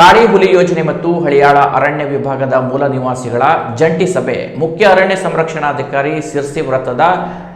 ಕಾಳಿ ಹುಲಿ ಯೋಜನೆ ಮತ್ತು ಹಳಿಯಾಳ ಅರಣ್ಯ ವಿಭಾಗದ ಮೂಲ ನಿವಾಸಿಗಳ ಜಂಟಿ ಸಭೆ. ಮುಖ್ಯ ಅರಣ್ಯ ಸಂರಕ್ಷಣಾಧಿಕಾರಿ ಸಿರ್ಸಿ ವೃತ್ತದ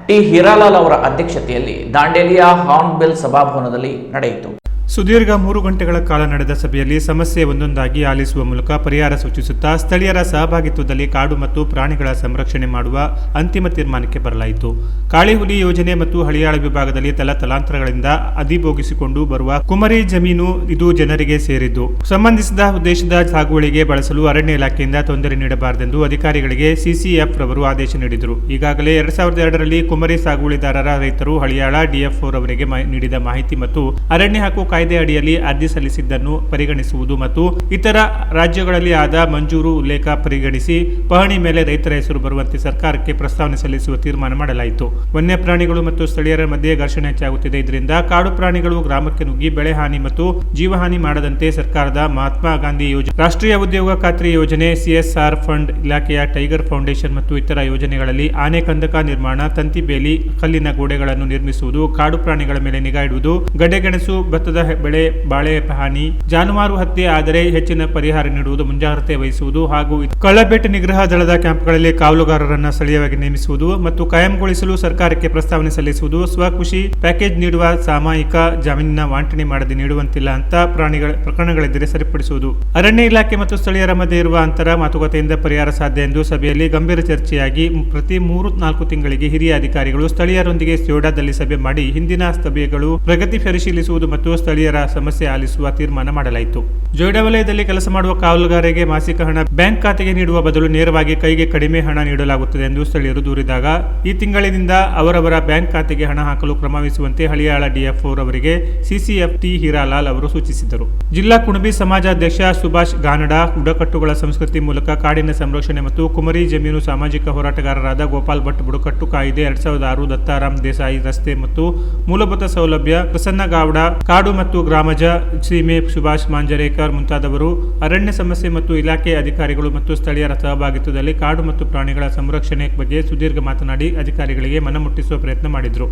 ಟಿ ಹಿರಾಲಾಲ್ ಅವರ ಅಧ್ಯಕ್ಷತೆಯಲ್ಲಿ ದಾಂಡೇಲಿಯ ಹಾರ್ನ್ಬಿಲ್ ಸಭಾಭವನದಲ್ಲಿ ನಡೆಯಿತು. ಸುದೀರ್ಘ ಮೂರು ಗಂಟೆಗಳ ಕಾಲ ನಡೆದ ಸಭೆಯಲ್ಲಿ ಸಮಸ್ಯೆ ಒಂದೊಂದಾಗಿ ಆಲಿಸುವ ಮೂಲಕ ಪರಿಹಾರ ಸೂಚಿಸುತ್ತಾ ಸ್ಥಳೀಯರ ಸಹಭಾಗಿತ್ವದಲ್ಲಿ ಕಾಡು ಮತ್ತು ಪ್ರಾಣಿಗಳ ಸಂರಕ್ಷಣೆ ಮಾಡುವ ಅಂತಿಮ ತೀರ್ಮಾನಕ್ಕೆ ಬರಲಾಯಿತು. ಕಾಳಿಹುಲಿ ಯೋಜನೆ ಮತ್ತು ಹಳಿಯಾಳ ವಿಭಾಗದಲ್ಲಿ ತಲತಲಾಂತರಗಳಿಂದ ಅಧಿಭೋಗಿಸಿಕೊಂಡು ಬರುವ ಕುಮರಿ ಜಮೀನು ಇದು ಜನರಿಗೆ ಸೇರಿದ್ದು. ಸಂಬಂಧಿಸಿದ ಉದ್ದೇಶದ ಸಾಗುವಳಿಗೆ ಬಳಸಲು ಅರಣ್ಯ ಇಲಾಖೆಯಿಂದ ತೊಂದರೆ ನೀಡಬಾರದೆಂದು ಅಧಿಕಾರಿಗಳಿಗೆ ಸಿಸಿಎಫ್ ರವರು ಆದೇಶ ನೀಡಿದರು. ಈಗಾಗಲೇ ಎರಡ್ ಸಾವಿರದ ಎರಡರಲ್ಲಿ ಕುಮರಿ ಸಾಗುವಳಿದಾರರ ರೈತರು ಹಳಿಯಾಳ ಡಿಎಫ್ ರವರಿಗೆ ನೀಡಿದ ಮಾಹಿತಿ ಮತ್ತು ಅರಣ್ಯ ಹಕ್ಕು ಕಾಯ್ದೆ ಅಡಿಯಲ್ಲಿ ಅರ್ಜಿ ಸಲ್ಲಿಸಿದ್ದನ್ನು ಪರಿಗಣಿಸುವುದು ಮತ್ತು ಇತರ ರಾಜ್ಯಗಳಲ್ಲಿ ಆದ ಮಂಜೂರು ಉಲ್ಲೇಖ ಪರಿಗಣಿಸಿ ಪಹಣಿ ಮೇಲೆ ರೈತರ ಹೆಸರು ಬರುವಂತೆ ಸರ್ಕಾರಕ್ಕೆ ಪ್ರಸ್ತಾವನೆ ಸಲ್ಲಿಸುವ ತೀರ್ಮಾನ ಮಾಡಲಾಯಿತು. ವನ್ಯಪ್ರಾಣಿಗಳು ಮತ್ತು ಸ್ಥಳೀಯರ ಮಧ್ಯೆ ಘರ್ಷಣೆ ಹೆಚ್ಚಾಗುತ್ತಿದೆ. ಇದರಿಂದ ಕಾಡು ಪ್ರಾಣಿಗಳು ಗ್ರಾಮಕ್ಕೆ ನುಗ್ಗಿ ಬೆಳೆ ಹಾನಿ ಮತ್ತು ಜೀವಹಾನಿ ಮಾಡದಂತೆ ಸರ್ಕಾರದ ಮಹಾತ್ಮ ಗಾಂಧಿ ಯೋಜನೆ, ರಾಷ್ಟ್ರೀಯ ಉದ್ಯೋಗ ಖಾತ್ರಿ ಯೋಜನೆ, ಸಿಎಸ್ಆರ್ ಫಂಡ್, ಇಲಾಖೆಯ ಟೈಗರ್ ಫೌಂಡೇಶನ್ ಮತ್ತು ಇತರ ಯೋಜನೆಗಳಲ್ಲಿ ಆನೆ ಕಂದಕ ನಿರ್ಮಾಣ, ತಂತಿ ಬೇಲಿ, ಕಲ್ಲಿನ ಗೋಡೆಗಳನ್ನು ನಿರ್ಮಿಸುವುದು, ಕಾಡು ಪ್ರಾಣಿಗಳ ಮೇಲೆ ನಿಗಾ ಇಡುವುದು, ಗಡ್ಡೆಗೆಣಸು, ಭತ್ತದ ಬೆಳೆ ಬಾಳೆ ಹಾನಿ ಜಾನುವಾರು ಹತ್ಯೆ ಆದರೆ ಹೆಚ್ಚಿನ ಪರಿಹಾರ ನೀಡುವುದು ಮುಂಜಾಗ್ರತೆ ವಹಿಸುವುದು ಹಾಗೂ ಕಳ್ಳಬೇಟೆ ನಿಗ್ರಹ ದಳದ ಕ್ಯಾಂಪ್ಗಳಲ್ಲಿ ಕಾವಲುಗಾರರನ್ನು ಸ್ಥಳೀಯವಾಗಿ ನೇಮಿಸುವುದು ಮತ್ತು ಕಾಯಂಗೊಳಿಸಲು ಸರ್ಕಾರಕ್ಕೆ ಪ್ರಸ್ತಾವನೆ ಸಲ್ಲಿಸುವುದು ಸ್ವಕೃಷಿ ಪ್ಯಾಕೇಜ್ ನೀಡುವ ಸಾಮಾಯಿಕ ಜಮೀನಿನ ವಾಂಟಣೆ ಮಾಡದೆ ನೀಡುವಂತಿಲ್ಲ ಅಂತ ಪ್ರಾಣಿಗಳ ಪ್ರಕರಣಗಳಿದ್ದರೆ ಸರಿಪಡಿಸುವುದು. ಅರಣ್ಯ ಇಲಾಖೆ ಮತ್ತು ಸ್ಥಳೀಯರ ಮಧ್ಯೆ ಇರುವ ಅಂತರ ಮಾತುಕತೆಯಿಂದ ಪರಿಹಾರ ಸಾಧ್ಯ ಎಂದು ಸಭೆಯಲ್ಲಿ ಗಂಭೀರ ಚರ್ಚೆಯಾಗಿ ಪ್ರತಿ ಮೂರು ನಾಲ್ಕು ತಿಂಗಳಿಗೆ ಹಿರಿಯ ಅಧಿಕಾರಿಗಳು ಸ್ಥಳೀಯರೊಂದಿಗೆ ಸೋಡಾದಲ್ಲಿ ಸಭೆ ಮಾಡಿ ಹಿಂದಿನ ಸಭೆಗಳು ಪ್ರಗತಿ ಪರಿಶೀಲಿಸುವುದು ಮತ್ತು ಸ್ಥಳೀಯರ ಸಮಸ್ಯೆ ಆಲಿಸುವ ತೀರ್ಮಾನ ಮಾಡಲಾಯಿತು. ಜೋಯಿಡಾ ವಲಯದಲ್ಲಿ ಕೆಲಸ ಮಾಡುವ ಕಾವಲುಗಾರರಿಗೆ ಮಾಸಿಕ ಹಣ ಬ್ಯಾಂಕ್ ಖಾತೆಗೆ ನೀಡುವ ಬದಲು ನೇರವಾಗಿ ಕೈಗೆ ಕಡಿಮೆ ಹಣ ನೀಡಲಾಗುತ್ತದೆ ಎಂದು ಸ್ಥಳೀಯರು ದೂರಿದಾಗ, ಈ ತಿಂಗಳಿನಿಂದ ಅವರವರ ಬ್ಯಾಂಕ್ ಖಾತೆಗೆ ಹಣ ಹಾಕಲು ಕ್ರಮವಹಿಸುವಂತೆ ಹಳಿಯಾಳ ಡಿಎಫ್ಒ ರವರಿಗೆ ಸಿಸಿಎಫ್ ಟಿ ಹೀರಾಲಾಲ್ ಅವರು ಸೂಚಿಸಿದರು. ಜಿಲ್ಲಾ ಕುಣಬಿ ಸಮಾಜಾಧ್ಯಕ್ಷ ಸುಭಾಷ್ ಗಾನಡ, ಬುಡಕಟ್ಟುಗಳ ಸಂಸ್ಕೃತಿ ಮೂಲಕ ಕಾಡಿನ ಸಂರಕ್ಷಣೆ ಮತ್ತು ಕುಮರಿ ಜಮೀನು ಸಾಮಾಜಿಕ ಹೋರಾಟಗಾರರಾದ ಗೋಪಾಲ್ ಭಟ್, ಬುಡಕಟ್ಟು ಕಾಯ್ದೆ, ಎರಡ್ ಸಾವಿರದ ಆರು ದತ್ತಾರಾಮ್ ದೇಸಾಯಿ ರಸ್ತೆ ಮತ್ತು ಮೂಲಭೂತ ಸೌಲಭ್ಯ ಪ್ರಸನ್ನ ಗಾವಡ ಕಾಡು ಮತ್ತು ಗ್ರಾಮಜ ಶ್ರೀಮೆ ಸುಭಾಷ್ ಮಾಂಜರೇಕರ್ ಮುಂತಾದವರು ಅರಣ್ಯ ಸಮಸ್ಯೆ ಮತ್ತು ಇಲಾಖೆ ಅಧಿಕಾರಿಗಳು ಮತ್ತು ಸ್ಥಳೀಯರ ಸಹಭಾಗಿತ್ವದಲ್ಲಿ ಕಾಡು ಮತ್ತು ಪ್ರಾಣಿಗಳ ಸಂರಕ್ಷಣೆ ಬಗ್ಗೆ ಸುದೀರ್ಘ ಮಾತನಾಡಿ ಅಧಿಕಾರಿಗಳಿಗೆ ಮನಮುಟ್ಟಿಸುವ ಪ್ರಯತ್ನ ಮಾಡಿದರು.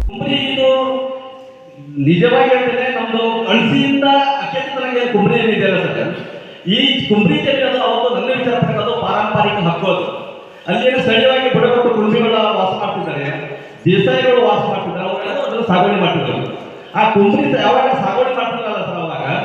ನಿಜವಾಗಿ ನಮ್ದು ತನಗೆ ಕುಂಬ್ರಿ ಏನಿದೆಯಲ್ಲ ಸರ್? ಈ ಕುಂಬ್ರಿ ಜಮೀನು ಅವತ್ತು ನನ್ನ ವಿಚಾರ ಪ್ರಕಾರ ಪಾರಂಪರಿಕ ಹಕ್ಕು ಅದು. ಅಲ್ಲಿ ಸ್ಥಳೀಯವಾಗಿ ಬುಡಕಟ್ಟು ಕುಂಬ್ರಿಗಳ ವಾಸ ಮಾಡ್ತಿದ್ದಾರೆ, ದೇಸಾಯಿಗಳು ವಾಸ ಮಾಡ್ತಿದ್ದಾರೆ ಅವರೆಲ್ಲ ಅದನ್ನು ಸಾಗಣೆ ಮಾಡ್ತಿದ್ದಾರೆ. हा कुंबरीचा यावेळेला सावड मात्र असावा लागा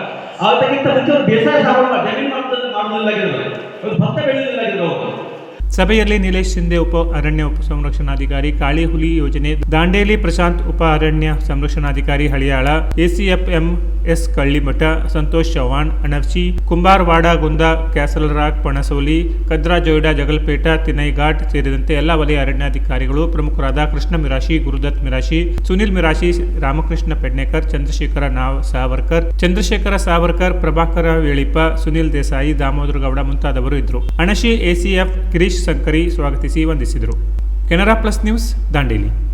आता की त्याच्यावर बेसाय सावड जमीन मात्र मारून दिला गेलेला फक्त वेळ दिला गेलो होतो ಸಭೆಯಲ್ಲಿ ನಿಲೇಶ್ ಶಿಂದೆ ಉಪ ಅರಣ್ಯ ಉಪ ಸಂರಕ್ಷಣಾಧಿಕಾರಿ ಕಾಳಿ ಹುಲಿ ಯೋಜನೆ, ದಾಂಡೇಲಿ ಪ್ರಶಾಂತ್ ಉಪ ಅರಣ್ಯ ಸಂರಕ್ಷಣಾಧಿಕಾರಿ Haliyal, ACFM S Kallimath, Santosh Chauhan Anarchi Kumbarwada Gund Castle Rock Panasoli Kadra Joida Jagalpet, Tinaighat ಸೇರಿದಂತೆ ಎಲ್ಲ ವಲಯ ಅರಣ್ಯಾಧಿಕಾರಿಗಳು ಪ್ರಮುಖರಾದ ಕೃಷ್ಣ ಮಿರಾಶಿ, ಗುರುದತ್ ಮಿರಾಶಿ, ಸುನಿಲ್ ಮಿರಾಶಿ, ರಾಮಕೃಷ್ಣ ಪೆಡ್ನೇಕರ್, ಚಂದ್ರಶೇಖರ ನಾವ್ ಸಾವರ್ಕರ್, ಚಂದ್ರಶೇಖರ ಸಾವರ್ಕರ್, ಪ್ರಭಾಕರ ವೇಳಿಪ ಸುನಿಲ್ ದೇಸಾಯಿ, ದಾಮೋದರ ಗೌಡ ಮುಂತಾದವರು ಇದ್ದರು. ಅಣಶಿ, ಎಸಿಎಫ್ ಗಿರೀಶ್ ಸಂಕರಿ ಸ್ವಾಗತಿಸಿ ವಂದಿಸಿದರು. Canara plus news Dandeli.